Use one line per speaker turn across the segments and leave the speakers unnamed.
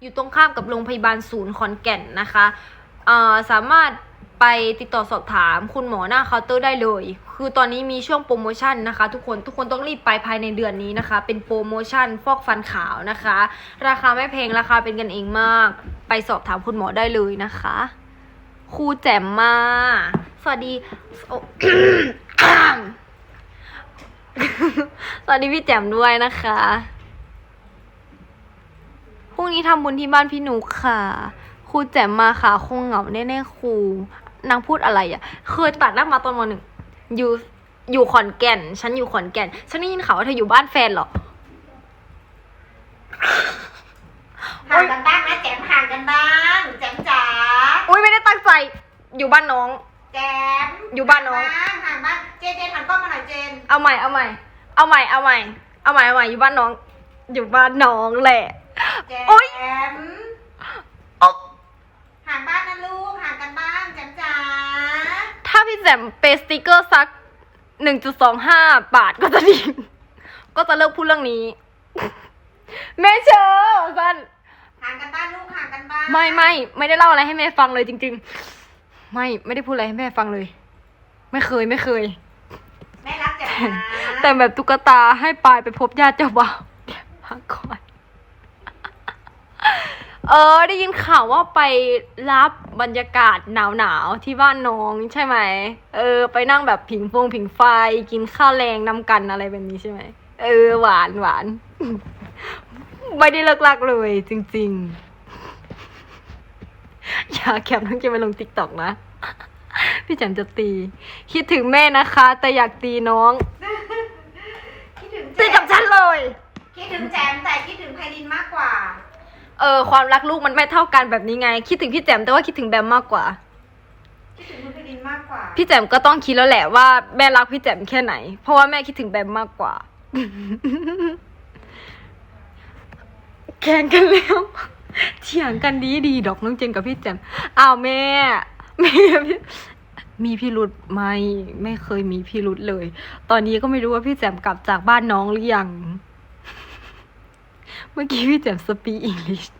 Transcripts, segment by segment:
อยู่ตรงข้ามกับโรงพยาบาลศูนย์ขอนแก่นนะคะเอ่อสามารถไปติดต่อสอบถามคุณหมอหน้าเคาน์เตอร์ได้เลย คือตอนนี้มีช่วงโปรโมชั่นนะคะ ทุกคน ทุกคนต้องรีบไปภายในเดือนนี้นะคะ เป็นโปรโมชั่นฟอกฟันขาวนะคะ ราคาไม่แพง ราคาเป็นกันเองมาก ไปสอบถามคุณหมอได้เลยนะคะ ครูแจ่มมา สวัสดี สวัสดีพี่แจ่มด้วยนะคะ พรุ่งนี้ทำบุญที่บ้านพี่หนูค่ะ ครูแจ่มมาค่ะ คงเหงาแน่ๆครู นางพูดอะไรอะ่ะ เคยตัดหน้ามาตอนมหนึ่ง อยู่อยู่ขอนแก่น ฉันอยู่ขอนแก่น ฉันได้ยินข่าวว่าเธออยู่บ้านแฟนเหรอ
ห่างกันบ้างนะแจมห่างกันบ้างแจมจ๋า
อุ้ยไม่ได้ตั้งใจ อยู่บ้านน้อง
แจม
อยู่บ้านน้อง
ห่างห่างบ้างเจนเจนหันกล้องมาหน่อยเจน
เอาใหม่ เอาใหม่ เอาใหม่ เอาใหม่ เอาใหม่ เอาใหม่ อยู่บ้านน้อง อยู่บ้านน้องแหละ
แจ
โอ๊ย
ม
โอ๊ะ
ห่างบ้านนะลูก ห่างกันบ้างแจมจ๋า
ถ้าพี่แจ่มเปย์สติกเกอร์สักหนึ่งจุดสองห้าบาทก็จะดี ก็จะเลิกพูดเรื่องนี้ แม่เชอสัน
ห่างกันบ้านลูกห่างกันบ้าง
ไม่ไม่ไม่ได้เล่าอะไรให้แม่ฟังเลยจริง ๆ ไม่ไม่ได้พูดอะไรให้แม่ฟังเลย ไม่เคยไม่เคย
แม่รักแจมนะ
แต่แบบตุ๊กตาให้ปายไปพบญาติเจ้าบ่าวเดี๋ยวพักก่อน เออ ได้ยินข่าวว่าไปรับบรรยากาศหนาวๆที่บ้านน้องใช่ไหม เออ ไปนั่งแบบผิงฟงผิงไฟกินข้าวแรงนำกันอะไรแบบนี้ใช่ไหม เออ หวานหวานไม่ได้เลิกลักเลย จริง ๆ อย่าแคปน้องเจมไปลงติ๊กต็อกนะ พี่แจมจะตี คิดถึงแม่นะคะ แต่อยากตีน้อง
คิดถึงแจ
ตีกับฉันเลย
คิดถึงแจมแต่คิดถึงไพลินมากกว่า
เออความรักลูกมันไม่เท่ากันแบบนี้ไง คิดถึงพี่แจมแต่ว่าคิดถึงแบมมากกว่า
คิดถึงคุณไพลินมากกว่า
พี่แจมก็ต้องคิดแล้วแหละว่าแม่รักพี่แจมแค่ไหน เพราะว่าแม่คิดถึงแบมมากกว่า แข่งกันแล้วเถียงกันดีดีๆดอกน้องเจนกับพี่แจมอ้าวแม่แม่พี่มีพี่รุธไหมไม่เคยมีพี่รุธเลย ตอนนี้ก็ไม่รู้ว่าพี่แจมกลับจากบ้านน้องหรือยังเมื่อกี้พี่แจมสปีอังกฤษ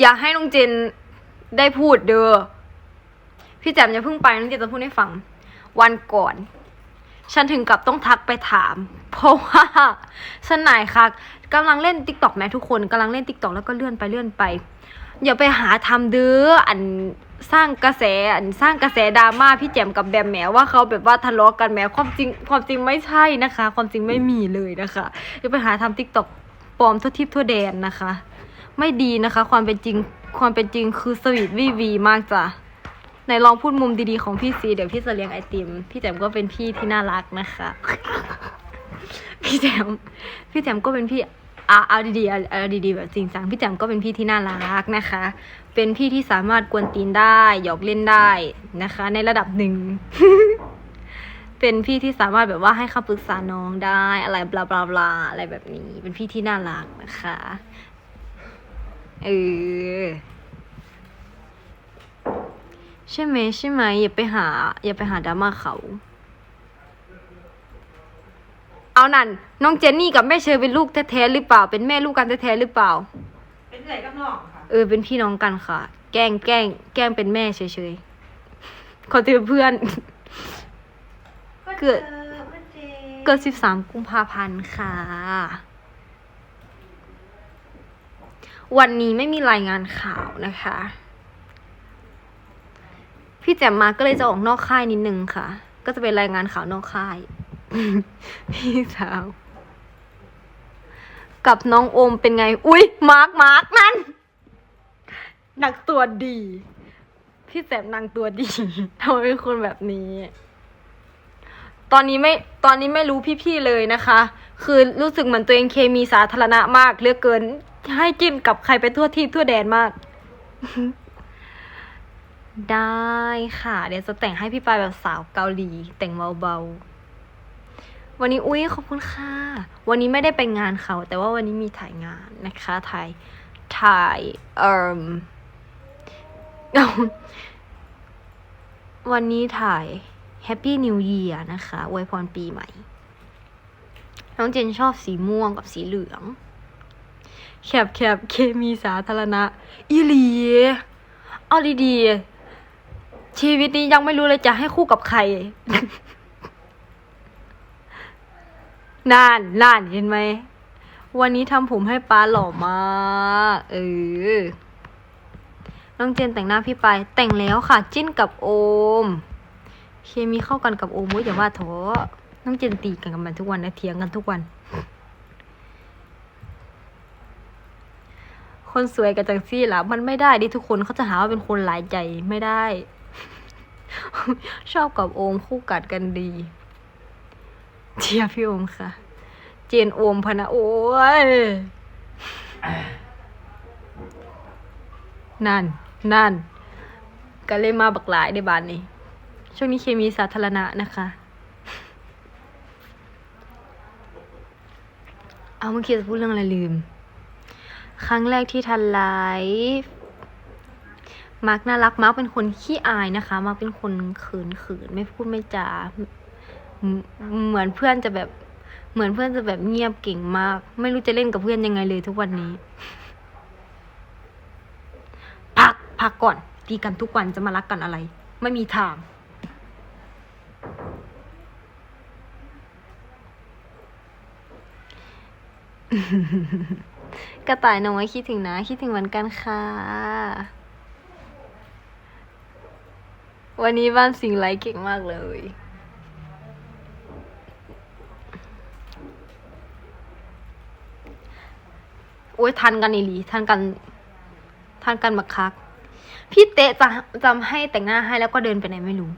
อยากให้น้องเจนได้พูดเด้อ พี่แจมอย่าเพิ่งไปน้องเจนจะพูดให้ฟัง วันก่อน ฉันถึงกับต้องทักไปถาม เพราะว่าฉันนายคักกำลังเล่นติ๊กต็อกแม้ทุกคนกำลังเล่นติ๊กต็อกแล้วก็เลื่อนไปเลื่อนไป อย่าไปหาทำเด้ออัน สร้างกระแสอันสร้างกระแสดราม่าพี่แจมกับแบมแหมว่าเขาแบบว่าทะเลาะกันแหมความจริงความจริงไม่ใช่นะคะ ความจริงไม่มีเลยนะคะอย่าไปหาทำติ๊กต็อกปลอมทั่วทิพย์ทั่วแดนนะคะ ไม่ดีนะคะ ความเป็นจริงความเป็นจริงคือสวีทวีวีมากจ้ะไหนลองพูดมุมดีๆของพี่ซีเดี๋ยวพี่จะเลี้ยงไอติม พี่แจมก็เป็นพี่ที่น่ารักนะคะ พี่แจมพี่แจมก็เป็นพี่ เอาเอาดีๆเอาดีๆแบบจริงจังพี่แจมก็เป็นพี่ที่น่ารักนะคะ เป็นพี่ที่สามารถกวนตีนได้หยอกเล่นได้นะคะ ในระดับหนึ่ง เป็นพี่ที่สามารถแบบว่าให้คำปรึกษาน้องได้ อะไรบลาบลาบลาอะไรแบบนี้ เป็นพี่ที่น่ารักนะคะเออใช่ไหมใช่ไหมอย่าไปหา อย่าไปหาดราม่าเขา เอานั่นน้องเจนนี่กับแม่เชอเป็นลูกแท้ๆหรือเปล่า เป็นแม่ลูกกันแท้ๆหรือเปล่า
เป็นไหนกับน้องค่ะ
เออเป็นพี่น้องกันค่ะ แกล้งแกล้งแกล้งเป็นแม่เฉยๆเขาจะเป็นเพื่อน เกิด
เพื่อนเจ
เกิดสิบสามกุมภาพันธ์ค่ะ วันนี้ไม่มีรายงานข่าวนะคะ พี่แจ่มมาก็เลยจะออกนอกค่ายนิดนึงค่ะ ก็จะเป็นรายงานข่าวนอกค่าย พี่สาว กับน้องโอมเป็นไง อุ๊ยมาร์กมาร์กนั่นนักตัวดี พี่แจ่มนางตัวดีทำไมเป็นคนแบบนี้ ตอนนี้ไม่ตอนนี้ไม่รู้พี่ๆเลยนะคะ คือรู้สึกเหมือนตัวเองเคมีสาธารณะมากเลือกเกิน ให้จิ้นกับใครไปทั่วที่ทั่วแดนมาก ได้ค่ะ เดี๋ยวจะแต่งให้พี่ปายแบบสาวเกาหลี แต่งเบาๆ วันนี้อุ้ยขอบคุณค่ะ วันนี้ไม่ได้ไปงานเขา แต่ว่าวันนี้มีถ่ายงานนะคะถ่ายถ่ายเอ่มวันนี้ถ่ายแฮปปี้นิว e ย r นะคะอวยพรปีใหม่ น้องเจนชอบสีม่วงกับสีเหลือง แคบแคบเคมีสาธารณะ อีหลีเอาดีๆชีวิตนี้ยังไม่รู้เลยจะให้คู่กับใคร นานนานเห็นไหม วันนี้ทำผมให้ป้าหล่อมากเออ น้องเจนแต่งหน้าพี่ไป แต่งแล้วค่ะ จิ้นกับโอม เคมีเข้ากันกับโอมเว้ยอย่าว่าท้อะน้องเจนตีกันกับมันทุกวันนะเถียงกันทุกวัน คนสวยกับจังซี่ล่ะ มันไม่ได้ดิทุกคนเขาจะหาว่าเป็นคนหลายใจไม่ได้ ชอบกับโอมคู่กัดกันดี เชียร์พี่โอมค่ะ เจนโอมพนะโอ้ยนั่น นั่นก็เลยมาบักหลายในบ้านนี้ ช่วงนี้เคมีสาธารณะนะคะ เอาเมื่อกี้จะพูดเรื่องอะไรลืม ครั้งแรกที่ทันไลฟ์มาร์กน่ารักมาร์กเป็นคนขี้อายนะคะ มาร์กเป็นคนเขินเขินไม่พูดไม่จา เหมือนเพื่อนจะแบบ เหมือนเพื่อนจะแบบเงียบเก่งมาก ไม่รู้จะเล่นกับเพื่อนยังไงเลยทุกวันนี้ พักพักก่อนตีกันทุกวันจะมารักกันอะไร ไม่มีทางกระต่ายน้อยคิดถึงนะ คิดถึงเหมือนกันค่ะ วันนี้บ้านสิงไล่เก่งมากเลย โอ้ยทันกันอีหลีทันกันทันกันบักคัก พี่เตะจะจำให้แต่งหน้าให้แล้วก็เดินไปไหนไม่รู้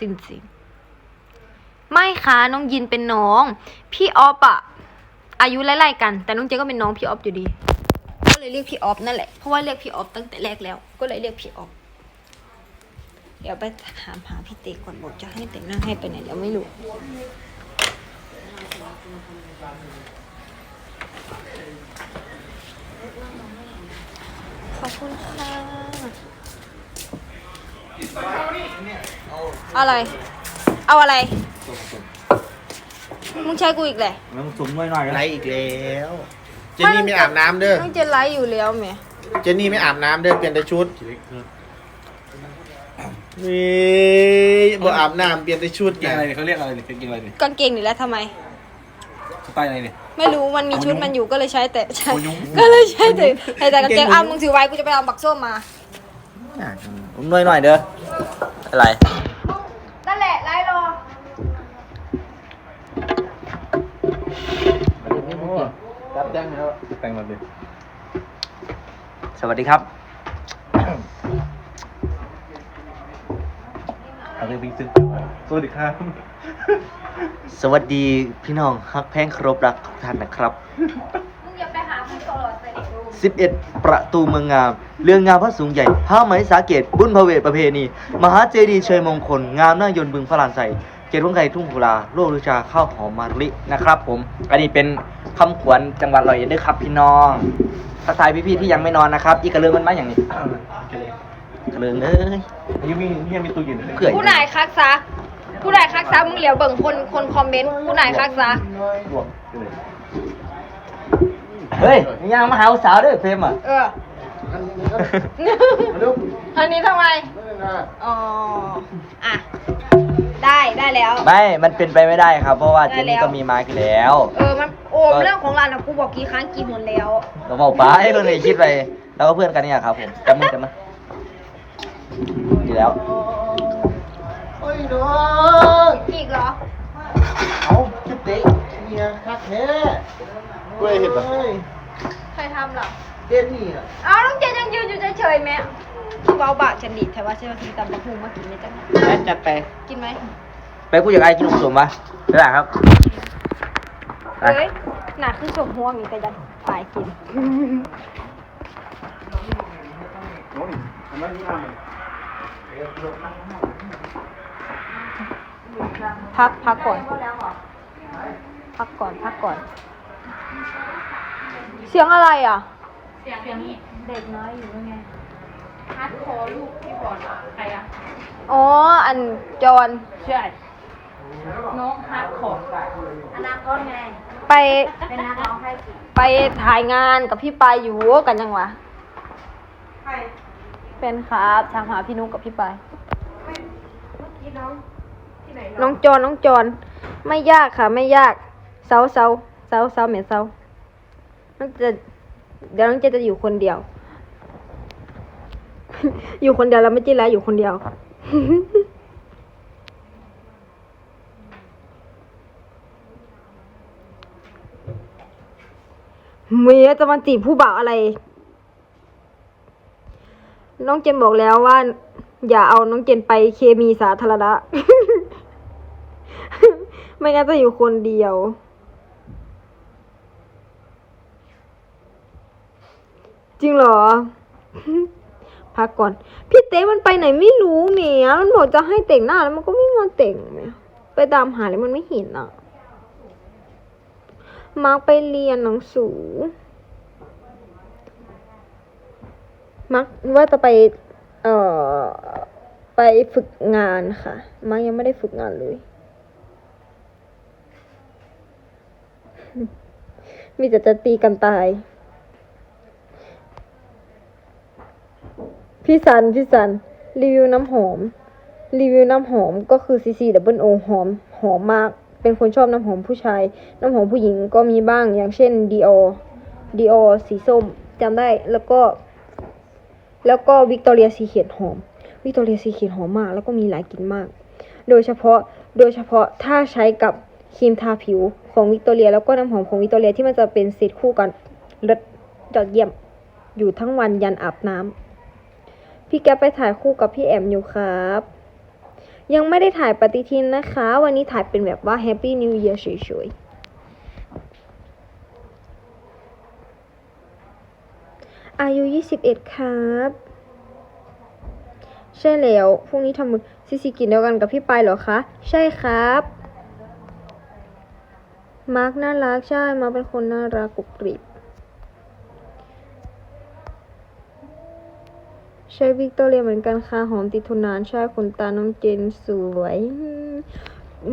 จริงๆ ไม่ค่ะน้องยินเป็นน้อง พี่ออฟอะอายุไล่ๆกัน แต่น้องเจก็เป็นน้องพี่ออฟอยู่ดี ก็เลยเรียกพี่ออฟนั่นแหละเพราะว่าเรียกพี่ออฟตั้งแต่แรกแล้ว ก็เลยเรียกพี่ออฟเดี๋ยวไปถามหาพี่เตก่อนบอกจะให้แต่งหน้าให้ไปไหนแล้วไม่รู้ ขอบคุณค่ะ อะไร เอาอะไร มึงใช้กูอีกแหละ
แล้วสุ่มหน่อยหน่อย
ไลฟ์อีกแล้ว เจนนี่ไม่อาบน้ำเด้อ
ต้องจะไลฟ์อยู่แล้วแหม
เจนนี่ไม่อาบน้ำเด้อเปลี่ยนแต่ชุดนี่บ่อาบน้ำเปลี่ยนแต่ชุด
กิน
ไง
อะไรเนี่ยเขาเรียกอะไรเนี่ยกินอะไรเนี่ย
กางเกงนี่แหล้วทำไม
สไตล์อะไรเนี่ย
ไม่รู้มันมีชุดมันอยู่ก็เลยใช้แต่ใช้
โอ้ยุง
ก็เลยใช้แต่แต่แต่กางเกงอ้ามึงถือไว้กูจะไปเอาบักส้มมา
สุ่มหน่อยหน่อยเด้อ อะไร
นั่นแหละไลฟ์รอ
รับแจ้งแล้ว
แต่งมาดิสวัสดีครับ เอาเพลงพิงซึสวัสดีครับ
สวัสดีพี่น้องฮักแพงครบรักทุกท่านนะครับ
มึงอย่าไปหาคุณตลอดไปดิ
11 ประตูเมืองงาม เรืองงามพระสูงใหญ่ผ้าไหมสาเกต บุญพระเวทประเพณี มหาเจดีย์เชยมงคล งามหน้ายนต์บึงพระลานใสเกตรุ่งไก่ทุ่งกุลาโลกลุชาข้าวหอมมารุลินะครับ ผม อันนี้เป็นคำขวัญจังหวัดร้อยเอ็ดด้วยครับพี่น้องทักทายพี่ๆที่ยังไม่นอนนะครับ อีกกระเลืองมันมาอย่างนี้กระเลืองเอ้ย
ยังมียังมีตู้เย็น
เผื่อ
ผู้นายคักซะ ผู้นายคักซะมึงเหลียวเบิ่งคนคนคอมเมนต์ผู้นายคักซะ
รวมเลย
เฮ้ยยังมาหาสาวด้วยเฟรมอะ
เอออันนี้ทำไมอ๋ออะได้ได้แล้ว
ไม่ มันเป็นไปไม่ได้ครับ เพราะว่าเจนนี่
ได้แล้ว
ก็มีมาร์กแล้ว
เออมันโอมเรื่องของเรานะกูบอกกี่ครั้งกี่หนแล้ว
เราบอกไปเพื่อนเลยคิดไป แล้วก็เพื่อนกันเนี่ยครับผมจำมือจำมือดีแล้ว
โอ้ยน้อง
อีกเหรอ
เอาจุดเตะเนี่ยฮักแท้เว้ยเห็นปะ
ใครทำเหรอ
เจนนี่น่ะ
เอาน้องเจนยังยืนอยู่เฉยๆไหมเบาบากฉันดิแต่ว่าฉันมากินตำบักหุ่งมากินไหมจ๊ะ
แล้วจัดไป
กินไหม
ไปกูอยากไอ้กินขนมสมปะได้ไหมครับไป
เฮ้ยหนาขึ้นสมห่วงอีกแต่ยังตายกิน พักพักก่อน พักก่อนพักก่อน เสียงอะไรอะ เสียงเด็กน้อยอยู่ไง
ฮาร์ดคอร์ลูกพี่บอลอะใครอะ
อ๋อ อันจอน
ใช่น้องฮาร์ดคอร์
อนาคตไง
ไป
เป็นนักร้องให้กี่
ไปถ่ายงานกับพี่ปายอยู่กันยังวะ
ใคร
เป็นครับถามหาพี่นุกกับพี่ปาย
เมื่อกี้น้องที่ไห น้
องจอนน้องจอนไม่ยากค่ะ ไม่ยากเซาเซาเซาเซาเหม็นเซาน้องจะเดี๋ยวน้องเจจะอยู่คนเดียว อยู่คนเดียวแล้วไม่จิ้นแล้วอยู่คนเดียวเมียจะมาจีบผู้บ่าวอะไร น้องเจนบอกแล้วว่า อย่าเอาน้องเจนไปเคมีสาธารณะ ไม่งั้นจะอยู่คนเดียว จริงเหรอ พักก่อน พี่เต้มันไปไหนไม่รู้เมียมันบอกจะให้แต่งหน้าแล้วมันก็ไม่มาแต่งเมียไปตามหาแล้วมันไม่เห็นอะ มาร์กไปเรียนหนังสือมักว่าจะไป เอ่อ ไปฝึกงานค่ะมักยังไม่ได้ฝึกงานเลย มีแต่จะตีกันตาย พี่สัน พี่สัน รีวิวน้ำหอม รีวิวน้ำหอมก็คือ CC Double O หอม หอมมาก เป็นคนชอบน้ำหอมผู้ชาย น้ำหอมผู้หญิงก็มีบ้าง อย่างเช่น Dior Dior สีส้มจำได้ แล้วก็ แล้วก็วิกตอเรียซีเ e ตหอม วิกตอเรียซีเ e ตหอมมาก แล้วก็มีหลายกลิ่นมาก โดยเฉพาะ โดยเฉพาะถ้าใช้กับครีมทาผิว ของวิกตอเรีย แล้วก็น้ำหอมของวิกตอเรียที่มันจะเป็นเซตคู่กันเลิศยอดเยี่ยมอยู่ทั้งวันยันอาบน้ำพี่แกไปถ่ายคู่กับพี่แอมอยู่ครับ ยังไม่ได้ถ่ายปฏิทินนะคะ วันนี้ถ่ายเป็นแบบว่า Happy New Year เฉยๆอายุ21ครับใช่แล้ว พรุ่งนี้ทำบุญซิซิกินเดียวกันกับพี่ปายเหรอคะ ใช่ครับ มาร์กน่ารักใช่ มาร์คเป็นคนน่ารักกรุบกริบ ใช้วิกตอเรียเหมือนกันค่ะ หอมติดทนนาน ใช่ขนตาน้องเจนสวย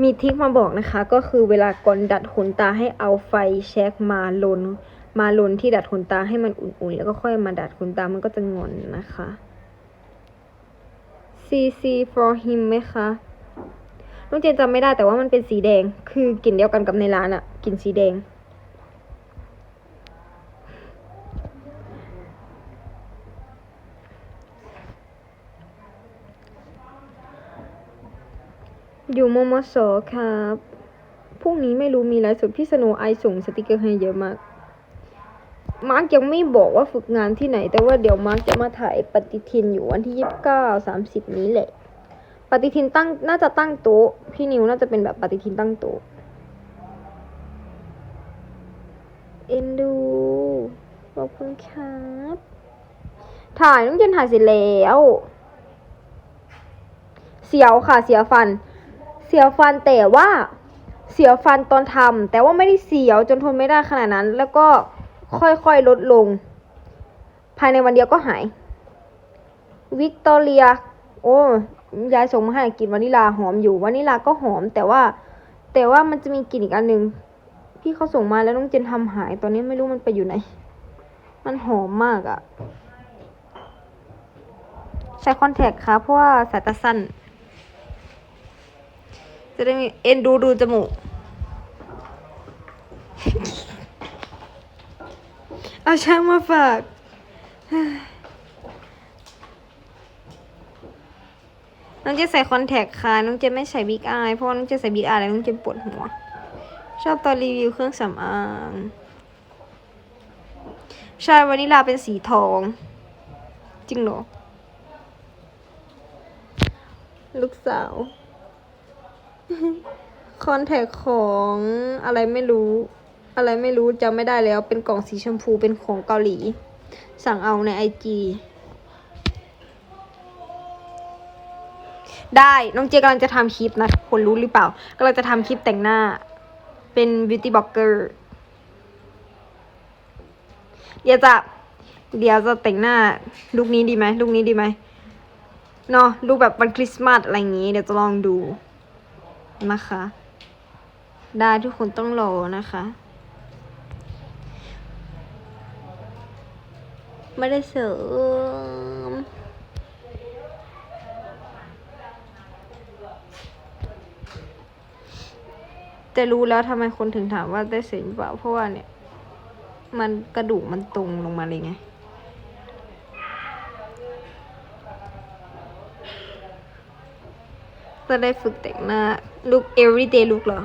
มีทิคมาบอกนะคะ ก็คือเวลาก่อนดัดขนตาให้เอาไฟแช็กมาลน มาลนที่ดัดขนตาให้มันอุ่นๆ แล้วก็ค่อยมาดัดขนตามันก็จะงอนนะคะ CC for him ไหมคะ น้องเจนจำไม่ได้แต่ว่ามันเป็นสีแดง คือกลิ่นเดียวกันกับในร้านอะกลิ่นสีแดง อยู่มมสครับพรุ่งนี้ไม่รู้มีอะไรสุดพี่สโนไอส่งสติกเกอร์ให้เยอะมาก มาร์กยังไม่บอกว่าฝึกงานที่ไหน แต่ว่าเดี๋ยวมาร์กจะมาถ่ายปฏิทินอยู่วันที่ยี่สิบเก้าสามสิบนี้แหละ ปฏิทินตั้งน่าจะตั้งโต๊ะพี่นิวน่าจะเป็นแบบปฏิทินตั้งโต๊ะเอ็นดูขอบคุณครับ ถ่ายน้องเจนถ่ายเสร็จแล้ว เสียวค่ะเสียวฟัน เสียวฟันแต่ว่าเสียวฟันตอนทำแต่ว่าไม่ได้เสียวจนทนไม่ได้ขนาดนั้น แล้วก็ค่อยๆลดลง ภายในวันเดียวก็หาย วิกตอเรีย โอ้ ยายส่งมาให้กลิ่นวานิลาหอมอยู่วานิลาก็หอม แต่ว่า แต่ว่ามันจะมีกลิ่นอีกอันหนึ่งที่เขาส่งมาแล้วน้องเจนทำหาย ตอนนี้ไม่รู้มันไปอยู่ไหน มันหอมมากอะใช้คอนแทคครับเพราะว่าสายตาสั้น จะได้มีเอ็นดูดูจมูก เอาช่างมาฝาก น้องเจใส่คอนแทคค่ะ น้องเจไม่ใส่บิ๊กอายเพราะน้องเจใส่บิ๊กอายแล้วน้องเจปวดหัว ชอบตอนรีวิวเครื่องสำอางใช่วานิลาเป็นสีทอง จริงเหรอ ลูกสาว คอนแทคของอะไรไม่รู้ อะไรไม่รู้จำไม่ได้แล้ว เป็นกล่องสีชมพูเป็นของเกาหลี สั่งเอาในไอจี ได้น้องเจกำลังจะทำคลิปนะคนรู้หรือเปล่ากำลังจะทำคลิปแต่งหน้า เป็นบิวตี้บล็อกเกอร์เดี๋ยวจะเดี๋ยวจะแต่งหน้าลุคนี้ดีไหมลุคนี้ดีไหมเนาะลุคแบบวันคริสต์มาสอะไรอย่างงี้ เดี๋ยวจะลองดูนะคะ ได้ทุกคนต้องรอนะคะ ไม่ได้เสริ มแต่รู้แล้วทำไมคนถึงถามว่าได้เสริมหรือเปล่า เพราะว่าเนี่ย มันกระดูกมันตรงลงมาเลยไงจะได้ฝึกแต่งหน้าลุก everyday look เหรอ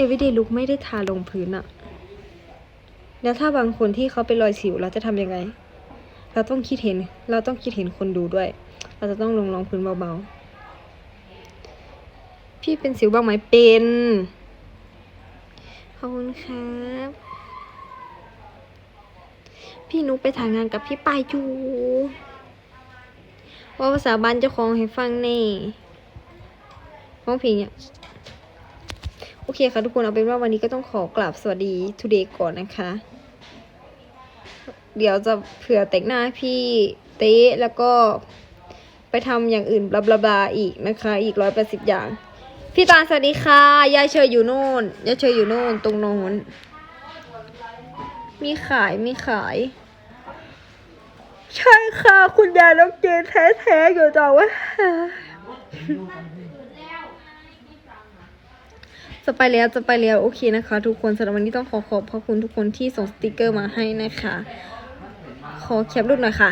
everyday look ไม่ได้ทาลงพื้นอะแล้วถ้าบางคนที่เขาเป็นรอยสิวเราจะทำยังไง เราต้องคิดเห็น เราต้องคิดเห็นคนดูด้วย เราจะต้องลงรองพื้นเบาๆ พี่เป็นสิวบ้างไหมเป็น ขอบคุณครับ พี่นุกไปถ่ายงานกับพี่ปายอยู่ว่าภาษาบ้านเจ้าของให้ฟังแน่ร้องเพลงเนี่ยโอเคค่ะทุกคนเอาเป็นว่าวันนี้ก็ต้องขอกราบสวัสดี today ก่อนนะคะ เดี๋ยวจะเผื่อแต่งหน้าพี่เต๊ะแล้วก็ไปทำอย่างอื่นบลาบลาบลาอีกนะคะ อีกร้อยแปดสิบอย่าง พี่ตาลสวัสดีค่ะ ยายเชยอยู่โน่น ยายเชยอยู่โน่น ตรงโน้น มีขาย มีขาย ใช่ค่ะ คุณยายน้องเจนแท้ๆอยู่ต่อว่าจะไปแล้วจะไปแล้วโอเคนะคะ ทุกคนสำหรับวันนี้ต้องขอขอบพระคุณทุกคนที่ส่งสติกเกอร์มาให้นะคะ ขอแคปรูปหน่อยค่ะ